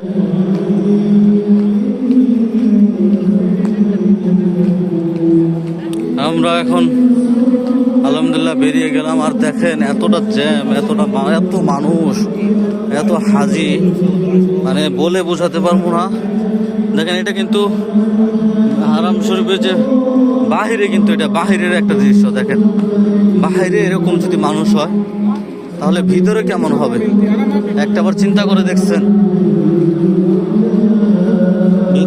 আমরা এখন, আলহামদুলিল্লাহ বেরিয়ে গেলাম। আর দেখেন, এতটা জ্যাম এতটা এত মানুষ, এত হাজি। মানে বলে বোঝাতে পারব না। দেখেন, এটা কিন্তু হারাম শরীফের যে বাহিরে কিন্তু এটা বাহিরের একটা দৃশ্য, দেখেন। বাহিরে এরকম যদি মানুষ হয়, তাহলে ভিতরে কেমন হবে? একটাবার চিন্তা করে দেখছেন।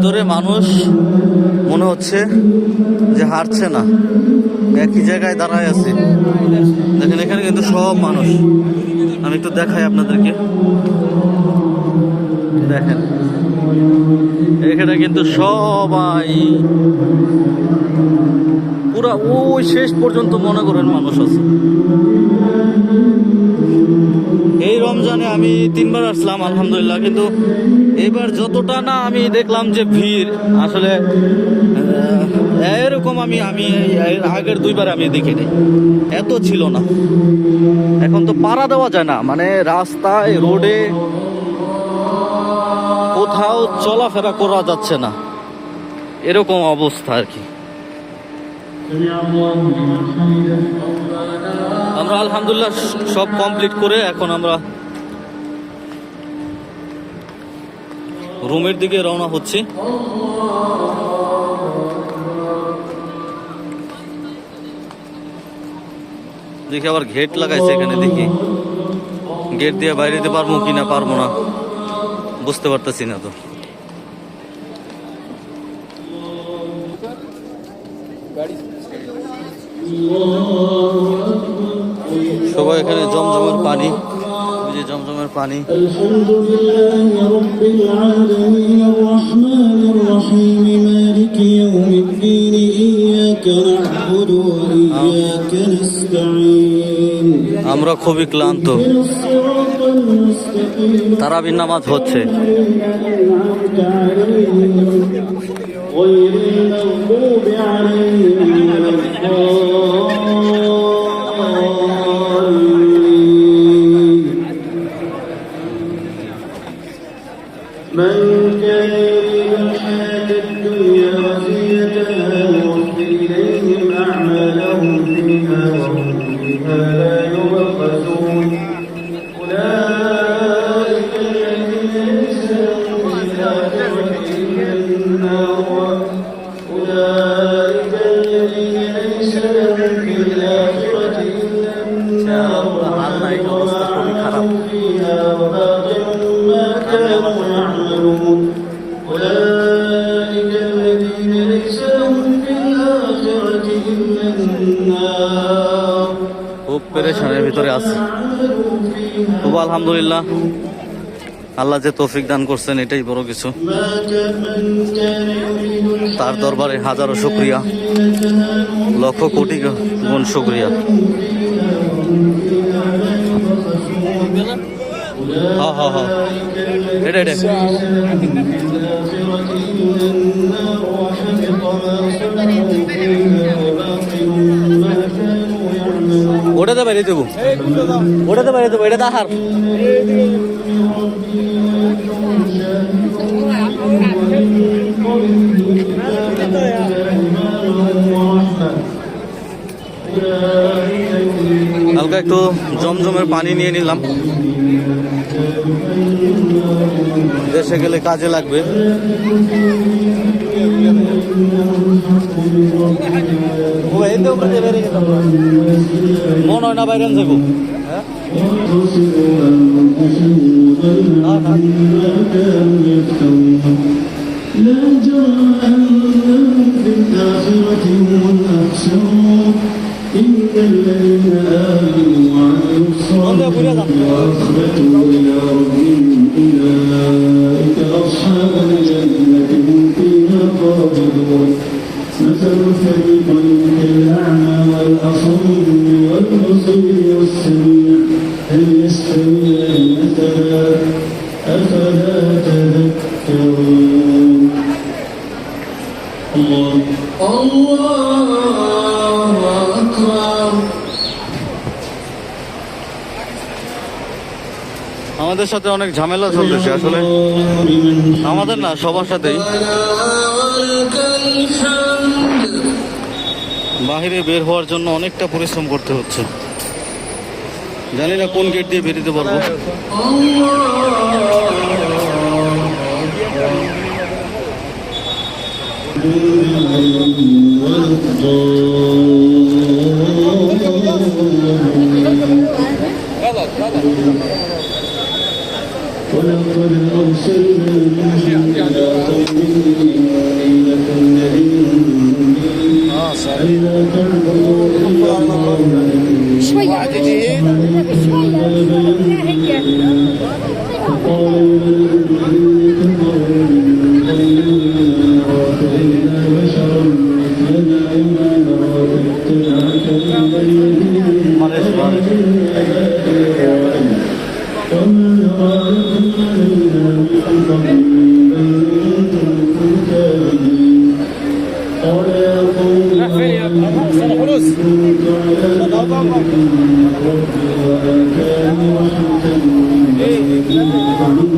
ভিতরে মানুষ মনে হচ্ছে যে হারছে না। একই জায়গায় দাঁড়ায় আছে। দেখেন, এখানে কিন্তু সব মানুষ। আমি একটু দেখাই আপনাদেরকে। দেখেন, এখানে কিন্তু সবাই পুরা ওই শেষ পর্যন্ত মনে করেন মানুষ আছে। এই রমজানে আমি তিনবার আসলাম, আলহামদুলিল্লাহ। কিন্তু এবার যতটা না আমি দেখলাম যে ভিড়, আসলে এরকম আমি আমি আগের দুইবার আমি দেখিনি। এত ছিল না। এখন তো পাড়া দেওয়া যায় না। মানে রাস্তায়, রোডে কোথাও চলাফেরা করা যাচ্ছে না। এরকম অবস্থা আর কি। আমরা আলহামদুলিল্লাহ সব কমপ্লিট করে এখন আমরা রুমের দিকে রওনা হচ্ছি। দেখি আবার গেট লাগাইছে এখানে, দেখি। গেট দিয়ে বাইরে দিতে পারব কি না, পারব না। বুঝতে পারতেছি না তো। সবাই এখানে জমজমের পানি ওই যে জমজমের পানি الحمد لله رب العالمين الرحمن الرحيم مالك يوم الدين إياك نعبد وإياك نستعين আমরা খুবই ক্লান্ত اهدنا الصراط المستقيم তারাবির নামাজ হচ্ছে أنعمت عليهم غير المغضوب عليهم খুব পেরেশানের ভিতরে আছে। তবু আলহামদুলিল্লাহ। আল্লাহ যে তৌফিক দান করছেন, এটাই বড় কিছু। তার দরবারে হাজারো শুক্রিয়া, লক্ষ কোটি গুণ শুক্রিয়া। হ্যাঁ, হ্যাঁ, হ্যাঁ। এটা। ওটাতে বাইরে দেবো। ওটাতে বাইরে দেবো এটা তাহার হালকা একটু জমজমের পানি নিয়ে নিলাম। দেশে গেলে কাজে লাগবে মন হয় না বাইরে যাবো হ্যাঁ لا جرم أنهم في الآخرة هم الأخسرون إن الذين آمنوا وعملوا الصالحات وأخبتوا إلى ربهم أولئك أصحاب الجنة هم فيها خالدون مثل الفريقين كالأعمى والأصم والبصير والسميع هل يستويان مثلا أفلا تذكرون الله الله আমাদের সাথে অনেক ঝামেলা চলতেছে আসলে। আমাদের না সবার সাথেই। বাহিরে বের হওয়ার জন্য অনেকটা পরিশ্রম করতে হচ্ছে। জানি না কোন গেট দিয়ে বেরিতে পারব ولقد أرسلنا من قبله آه، إلى كل نذير فإذا الله Obrigado.